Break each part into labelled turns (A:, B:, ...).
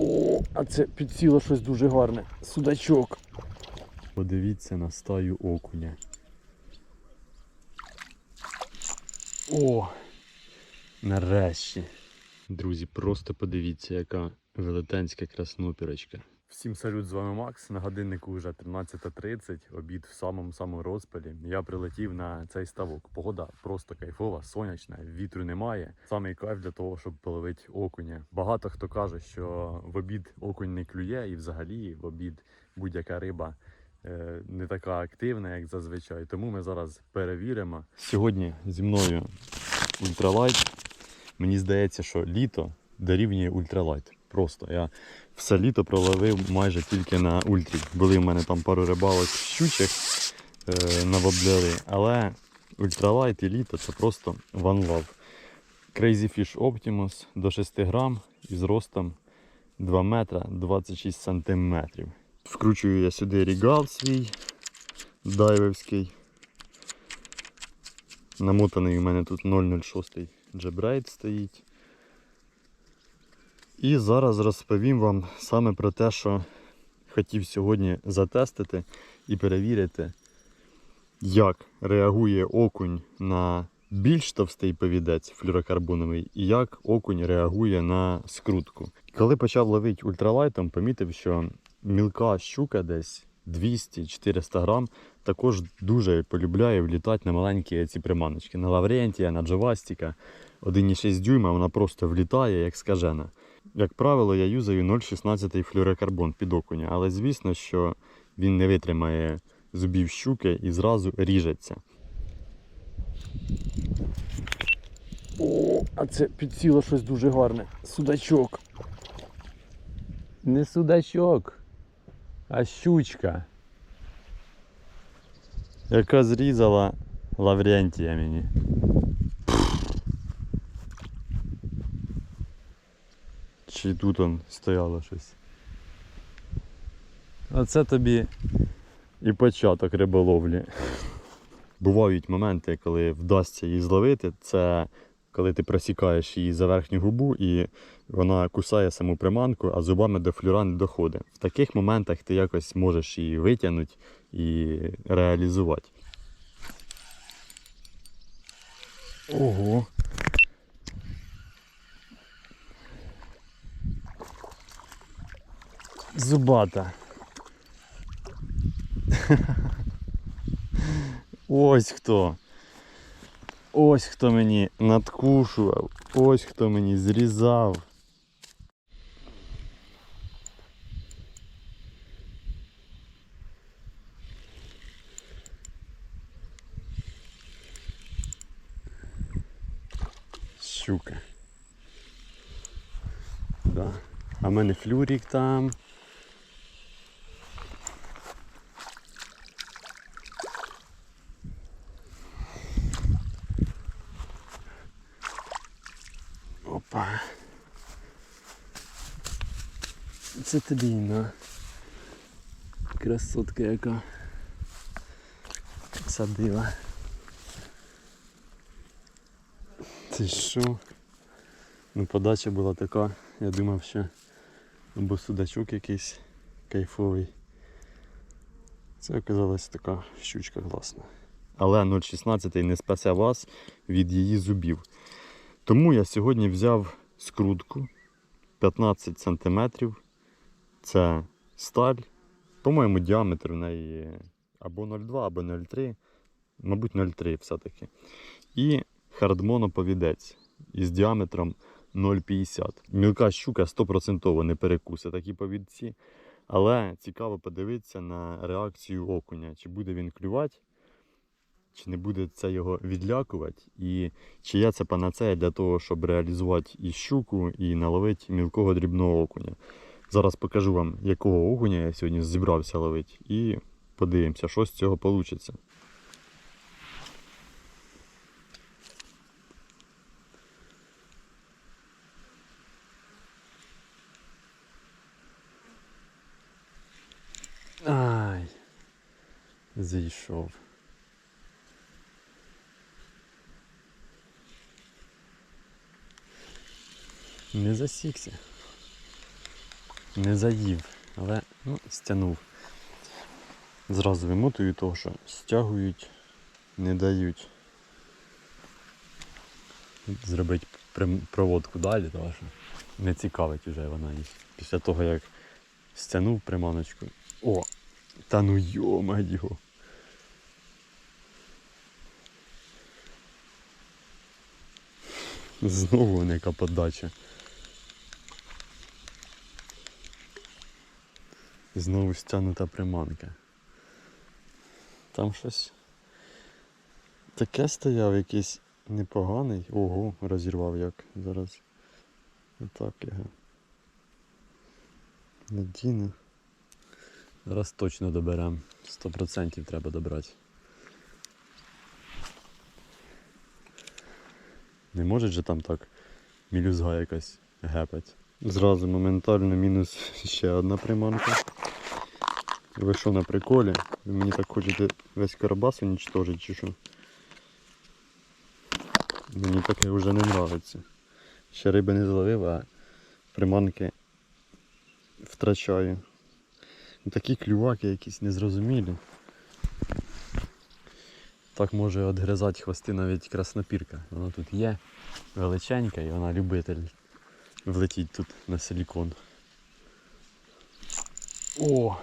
A: О, а це підсіло щось дуже гарне. Судачок. Подивіться на стаю окуня. О! Нарешті. Друзі, просто подивіться, яка велетенська краснопірочка. Всім салют, з вами Макс. На годиннику вже 13.30, обід в самому самому розпалі. Я прилетів на цей ставок. Погода просто кайфова, сонячна, вітру немає. Самий кайф для того, щоб половити окуня. Багато хто каже, що в обід окунь не клює, і взагалі в обід будь-яка риба е, не така активна, як зазвичай. Тому ми зараз перевіримо. Сьогодні зі мною ультралайт. Мені здається, що літо дорівнює ультралайт. Просто я все літо проловив майже тільки на ультрі. Були в мене там пару рибалок щучих е, на воблери, але ультралайт і літо це просто one love. Crazy Fish Optimus до 6 грам із ростом 2 метра 26 сантиметрів. Вкручую я сюди рігал свій дайвовський. Намотаний у мене тут 006 джебрейт стоїть. І зараз розповім вам саме про те, що хотів сьогодні затестити і перевірити, як реагує окунь на більш товстий повідець флюрокарбоновий і як окунь реагує на скрутку. Коли почав ловити ультралайтом, помітив, що мілка щука десь 200-400 грам також дуже полюбляє влітати на маленькі ці приманочки. На Лаврентія, на Джовастіка. 1,6 дюйма вона просто влітає, як скажена. Як правило, я юзаю 0,16 флюрокарбон під окуня, але звісно, що він не витримає зубів щуки і зразу ріжеться. О, а це підсіло щось дуже гарне. Судачок.
B: Не судачок, а щучка.
A: Яка зрізала Лаврентія мені. Чи тут он стояло щось. Оце тобі і початок риболовлі. Бувають моменти, коли вдасться її зловити. Це коли ти просікаєш її за верхню губу і вона кусає саму приманку, а зубами до флюра не доходить. В таких моментах ти якось можеш її витягнути і реалізувати. Ого. Зубата. Ось хто. Ось хто мені надкушував, ось хто мені зрізав. Щука. Да. А в мене флюрік там. Це тобі красотка яка садила. Ти що? Ну подача була така, я думав, що або судачок якийсь кайфовий. Це оказалась така щучка класна. Але 0,16 не спасе вас від її зубів. Тому я сьогодні взяв скрутку 15 см. Це сталь. По-моєму, діаметр в неї або 0,2, або 0,3, мабуть, 0,3 все-таки. І хардмоноповідець із діаметром 0,50. Мілка щука 100% не перекусе такі повідці. Але цікаво подивитися на реакцію окуня. Чи буде він клювати, чи не буде це його відлякувати, і чи є це панацея для того, щоб реалізувати і щуку, і наловити мілкого дрібного окуня. Зараз покажу вам, якого окуня я сьогодні зібрався ловити, і подивимося, що з цього вийде. Ай, зійшов. Не засікся. Не заїв, але ну, стягнув. Зразу вимотую того, що стягують, не дають. Зробити проводку далі, тому що не цікавить вже вона їх. Після того, як стягнув приманочку. О! Та ну йо-моє! Знову нека подача. Знову стягнута приманка. Там щось таке стояв якийсь непоганий. Ого, розірвав як зараз. Отак його. Надійно. Зараз точно доберемо. 100% треба добрати. Не може же там так мілюзга якась гепать. Зразу моментально мінус ще одна приманка. Ви що на приколі? Ви мені так хочете весь карабас уничтожити чи що? Мені таке вже не нравиться. Ще риби не зловив, а приманки втрачаю. Такі клюваки якісь незрозумілі. Так може відгризати хвости навіть краснопірка. Вона тут є величенька і вона любитель влетіть тут на силікон. О!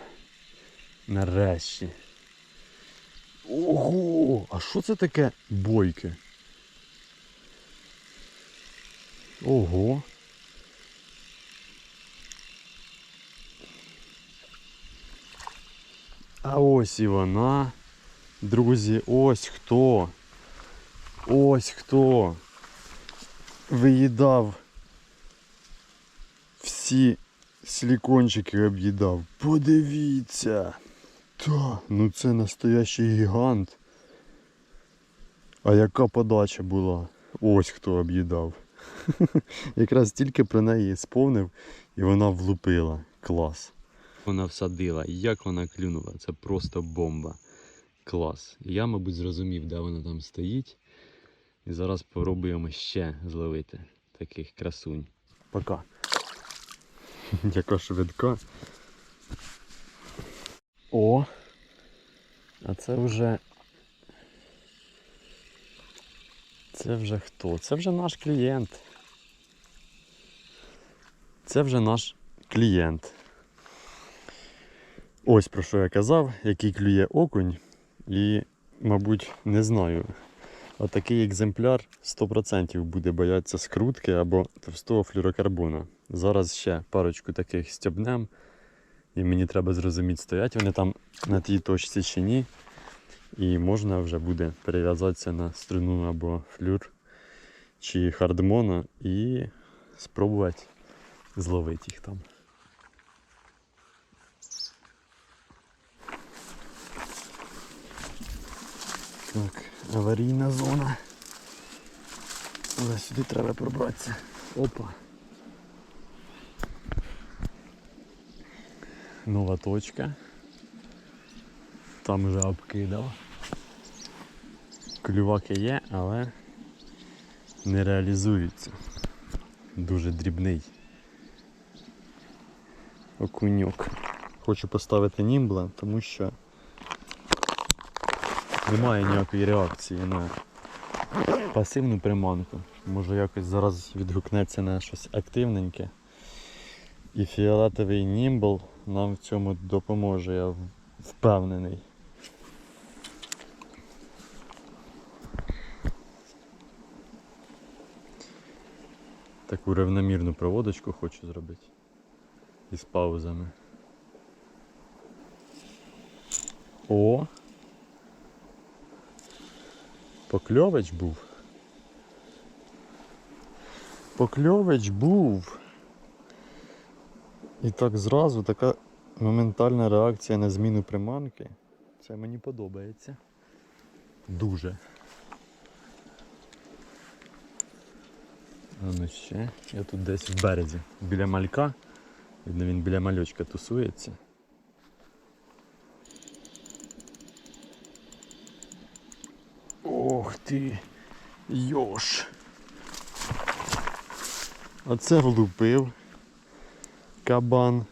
A: Нарешті. Ого! А що це таке бойке? Ого! А ось і вона. Друзі, ось хто. Ось хто виїдав всі силікончики об'їдав. Подивіться. Та, ну це настоящий гігант. А яка подача була? Ось хто об'їдав. Якраз тільки про неї сповнив і вона влупила. Клас. Вона всадила. Як вона клюнула? Це просто бомба. Клас. Я, мабуть, зрозумів, де вона там стоїть. І зараз спробуємо ще зловити таких красунь. Пока. Яка швидка. О! А це вже. Це вже хто? Це вже наш клієнт. Це вже наш клієнт. Ось про що я казав, який клює окунь. І, мабуть, не знаю. Отакий екземпляр 100% буде боятися скрутки або товстого флюрокарбону. Зараз ще парочку таких стябнем. І мені треба зрозуміти, стоять вони там на тій точці чи ні. І можна вже буде перев'язатися на струну або флюр чи хардмона і спробувати зловити їх там. Так, аварійна зона. Але сюди треба пробратися. Опа. Нова точка. Там вже обкидав. Клюваки є, але не реалізуються. Дуже дрібний. Окуньок. Хочу поставити німбла, тому що немає ніякої реакції на пасивну приманку. Може якось зараз відгукнеться на щось активненьке. І фіолетовий німбл нам в цьому допоможе, я впевнений. Таку рівномірну проводочку хочу зробити. Із паузами. О! Покльович був. Покльович був. І так зразу така моментальна реакція на зміну приманки. Це мені подобається. Дуже. А ну ще. Я тут десь в березі. Біля малька. Видно, він біля мальочка тусується. Ох ти, йош. Оце влупив кабан.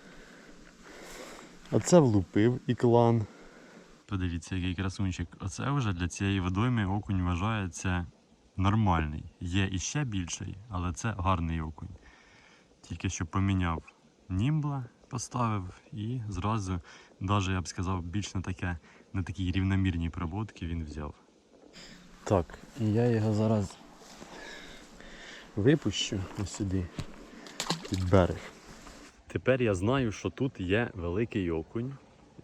A: Оце влупив і клан. Подивіться, який красунчик. Оце вже для цієї водойми окунь вважається нормальний. Є іще більший, але це гарний окунь. Тільки що поміняв німбла, поставив і зразу, навіть я б сказав, більш на таке, на такі рівномірні проводки він взяв. Так, і я його зараз випущу ось сюди, під берег. Тепер я знаю, що тут є великий окунь,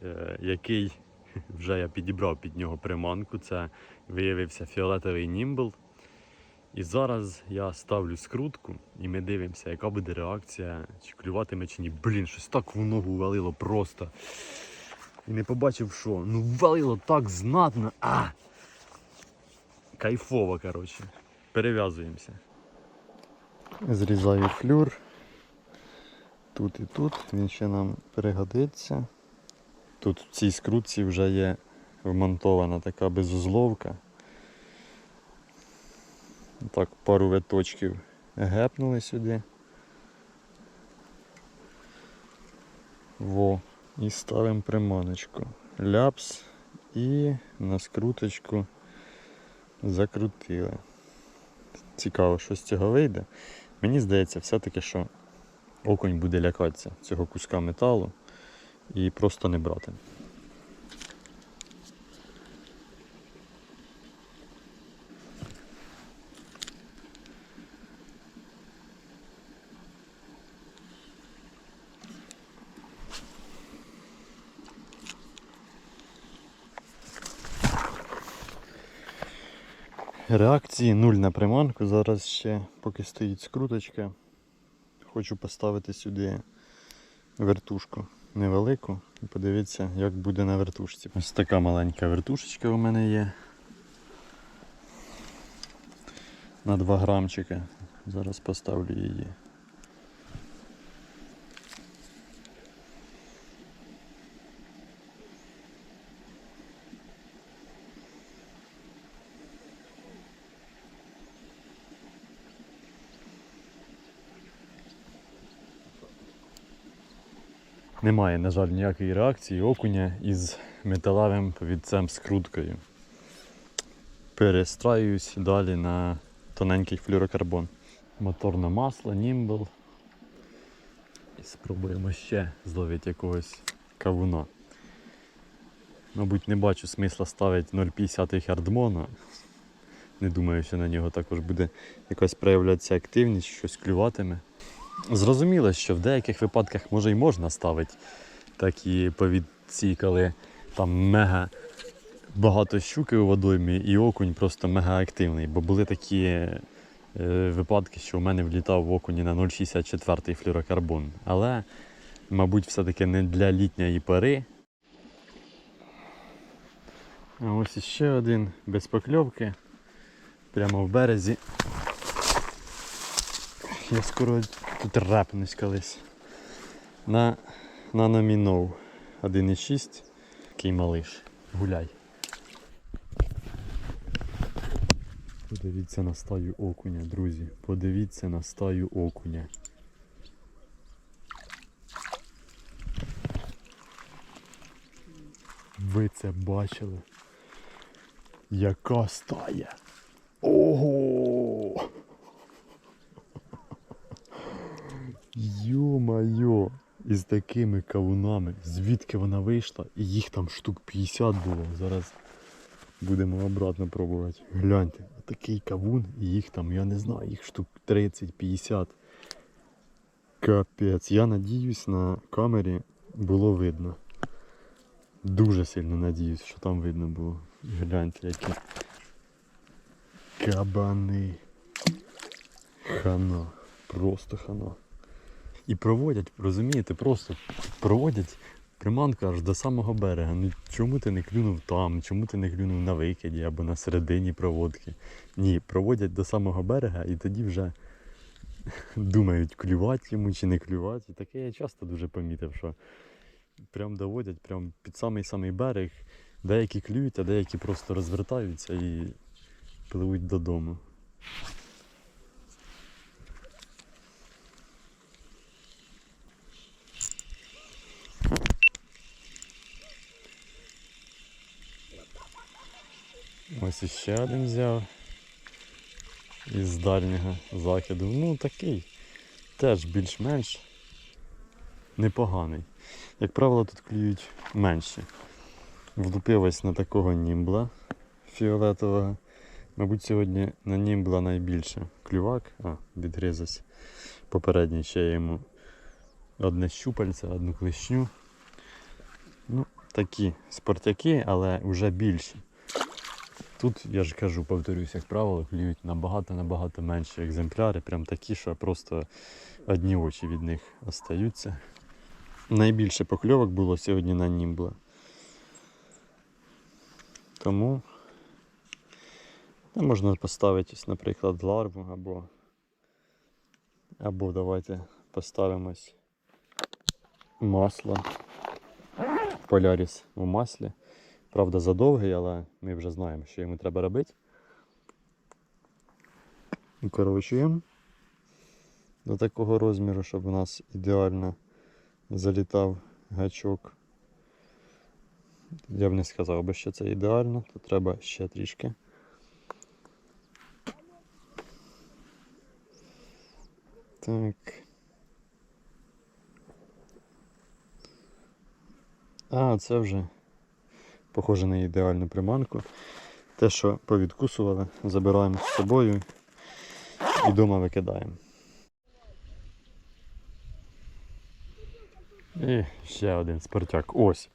A: е, який вже я підібрав під нього приманку. Це виявився фіолетовий німбл. І зараз я ставлю скрутку і ми дивимося, яка буде реакція, чи клюватиме чи ні. Блін, щось так в ногу валило просто. І не побачив, що. Ну валило так знатно. А! Кайфово, коротше. Перев'язуємося. Зрізаю флюр. Тут і тут, він ще нам пригодиться. Тут в цій скрутці вже є вмонтована така безузловка. Так, пару виточків гепнули сюди. Во. І ставимо приманочку. Ляпс і на скруточку закрутили. Цікаво, що з цього вийде. Мені здається, все-таки, що окунь буде лякатися цього куска металу і просто не брати. Реакції нуль на приманку. Зараз ще поки стоїть скруточка. Хочу поставити сюди вертушку невелику і подивитися, як буде на вертушці. Ось така маленька вертушечка у мене є. На 2 грамчика. Зараз поставлю її. Немає, на жаль, ніякої реакції окуня із металевим повідцем скруткою. Перестраюсь далі на тоненький флюрокарбон. Моторне масло, німбл. І спробуємо ще зловити якогось кавуна. Мабуть, не бачу смисла ставити 0,50 хардмона. Не думаю, що на нього також буде якась проявлятися активність, щось клюватиме. Зрозуміло, що в деяких випадках може й можна ставити такі повідці, коли там мега багато щуки у водоймі і окунь просто мега активний. Бо були такі е, випадки, що у мене влітав в окуні на 0,64 флюрокарбон. Але, мабуть, все-таки не для літньої пори. А ось іще один без покльовки. Прямо в березі. Я скоро тут репнусь колись. На, на номінов 1,6. Такий малиш. Гуляй. Подивіться на стаю окуня, друзі. Подивіться на стаю окуня. Ви це бачили? Яка стая? Ого! Йо-майо! Із такими кавунами. Звідки вона вийшла? І їх там штук 50 було. Зараз будемо обратно пробувати. Гляньте, такий кавун, і їх там, я не знаю, їх штук 30-50. Капець. Я надіюсь, на камері було видно. Дуже сильно надіюсь, що там видно було. Гляньте, які кабани. Хана. Просто хана. І проводять, розумієте, просто проводять приманку аж до самого берега. Ну чому ти не клюнув там, чому ти не клюнув на викиді або на середині проводки? Ні, проводять до самого берега і тоді вже думають, клювати йому чи не клювати. І таке я часто дуже помітив, що прям доводять прям під самий самий берег. Деякі клюють, а деякі просто розвертаються і пливуть додому. Ось іще один взяв. Із дальнього закиду. Ну такий. Теж більш-менш непоганий. Як правило, тут клюють менші. Влупив ось на такого німбла фіолетового. Мабуть, сьогодні на німбла найбільше клювак, а, відгризався. Попередній ще йому одне щупальце, одну клешню. Ну, такі спортяки, але вже більші. Тут, я ж кажу, повторюсь, як правило, клюють набагато-набагато менші екземпляри, прям такі, що просто одні очі від них остаються. Найбільше покльовок було сьогодні на німбла. Тому ну, можна поставити, наприклад, ларву або, або давайте поставимось масло. Поляріс у маслі. Правда, задовгий, але ми вже знаємо, що йому треба робити. Укорочуємо до такого розміру, щоб у нас ідеально залітав гачок. Я б не сказав би, що це ідеально, то треба ще трішки. Так. А, це вже похоже на ідеальну приманку. Те, що повідкусували, забираємо з собою і вдома викидаємо. І ще один спиртяк. Ось.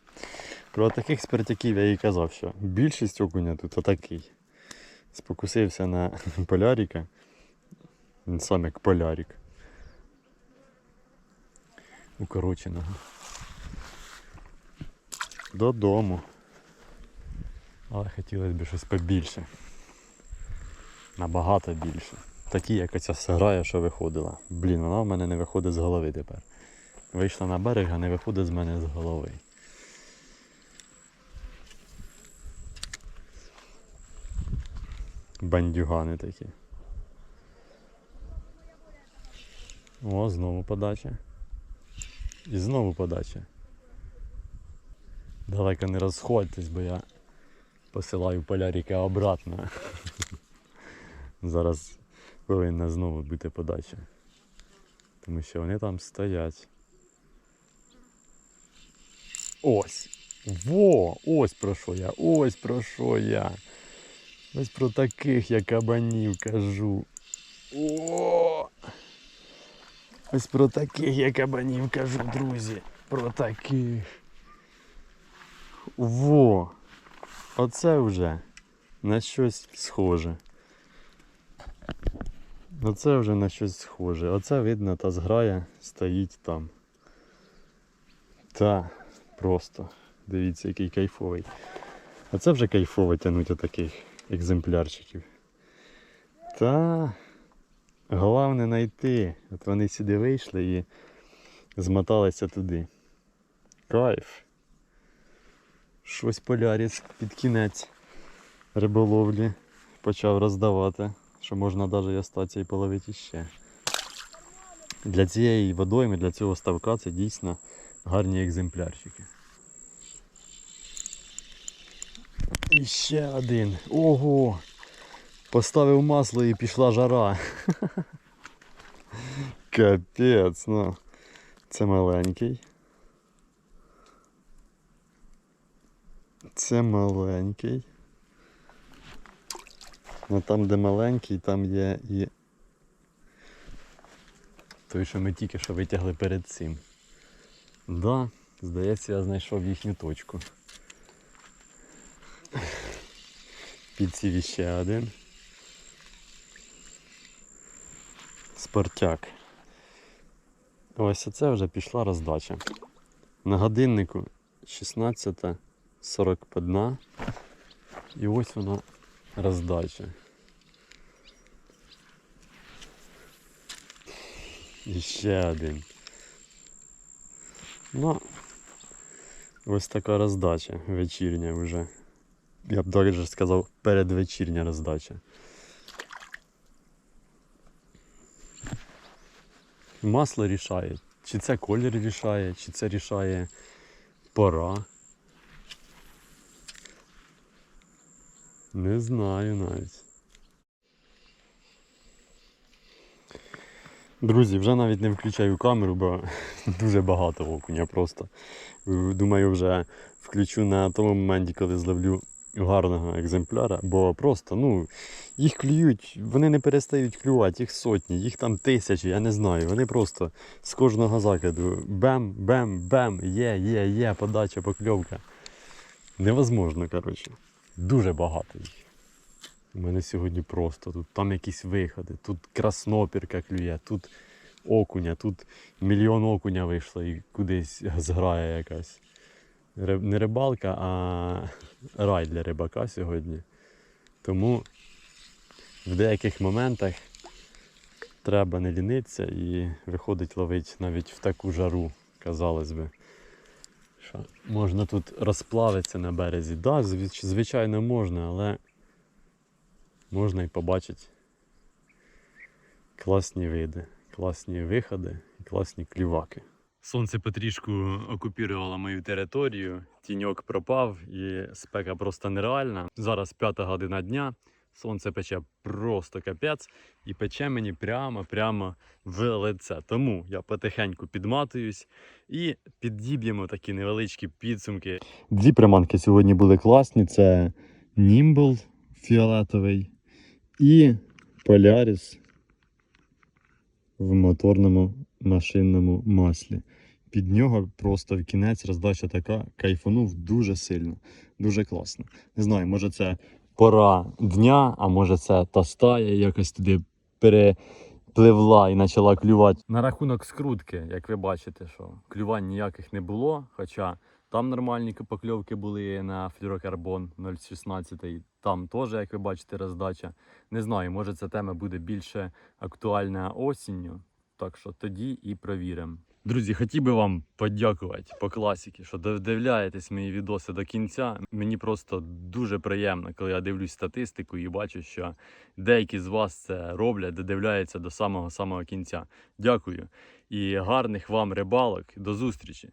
A: Про таких спиртяків я і казав, що більшість окуня тут отакий. Спокусився на поляріка. Він сам як полярік. Укороченого. Додому. Але хотілося б щось побільше. Набагато більше. Такі, як оця сграя, що виходила. Блін, вона в мене не виходить з голови тепер. Вийшла на берег, а не виходить з мене з голови. Бандюгани такі. О, знову подача. І знову подача. Далеко не розходьтесь, бо я посилаю поляріка обратно. Зараз повинна знову бути подача. Тому що вони там стоять. Ось. Во! Ось про що я, ось про що я. Ось про таких я кабанів кажу. О! Ось про таких я кабанів кажу, друзі. Про таких. Во! Оце вже на щось схоже. Оце вже на щось схоже. Оце видно, та зграя стоїть там. Та, просто. Дивіться, який кайфовий. А це вже кайфово тягнути таких екземплярчиків. Та головне знайти. От вони сюди вийшли і змоталися туди. Кайф. Щось поляріс під кінець риболовлі почав роздавати, що можна навіть і остатися і половити ще. Для цієї водойми, для цього ставка це дійсно гарні екземплярчики. І ще один. Ого! Поставив масло і пішла жара. Капець, ну. Це маленький. Це маленький. Ну там, де маленький, там є і той, що ми тільки що витягли перед цим. Да, здається, я знайшов їхню точку. Підсів іще один. Спортяк. Ось оце вже пішла роздача. На годиннику 16.41. І ось вона роздача. І ще один. Ну, ось така роздача вечірня вже. Я б навіть сказав передвечірня роздача. Масло рішає. Чи це колір рішає, чи це рішає пора. Не знаю навіть. Друзі, вже навіть не включаю камеру, бо дуже багато окуня просто. Е, Думаю, вже включу на тому моменті, коли зловлю гарного екземпляра, бо просто, ну, їх клюють, вони не перестають клювати, їх сотні, їх там тисячі, я не знаю. Вони просто з кожного закиду бем, бем, бем, є, є, є, подача, покльовка. Невозможно, коротше. Дуже багато їх. У мене сьогодні просто тут там якісь виходи, тут краснопірка клює, тут окуня, тут мільйон окуня вийшло і кудись зграє якась. Не рибалка, а рай для рибака сьогодні. Тому в деяких моментах треба не лінитися і виходить ловить навіть в таку жару, казалось би. Що можна тут розплавитися на березі. Так, да, звичайно, можна, але можна і побачити класні види, класні виходи і класні кліваки. Сонце потрішку окупірувало мою територію, тіньок пропав і спека просто нереальна. Зараз п'ята година дня. Сонце пече просто капець і пече мені прямо-прямо в лице. Тому я потихеньку підматуюсь і підіб'ємо такі невеличкі підсумки. Дві приманки сьогодні були класні: це Німбл фіолетовий і Поляріс в моторному машинному маслі. Під нього просто в кінець роздача така кайфанув дуже сильно, дуже класно. Не знаю, може це пора дня, а може це та стая якось туди перепливла і почала клювати. На рахунок скрутки, як ви бачите, що клювань ніяких не було, хоча там нормальні покльовки були на флюрокарбон 0,16, там теж, як ви бачите, роздача. Не знаю, може ця тема буде більше актуальна осінню, так що тоді і провіримо. Друзі, хотів би вам подякувати по класіки, що додивляєтесь мої відоси до кінця. Мені просто дуже приємно, коли я дивлюсь статистику і бачу, що деякі з вас це роблять, додивляються до самого самого кінця. Дякую і гарних вам рибалок. До зустрічі!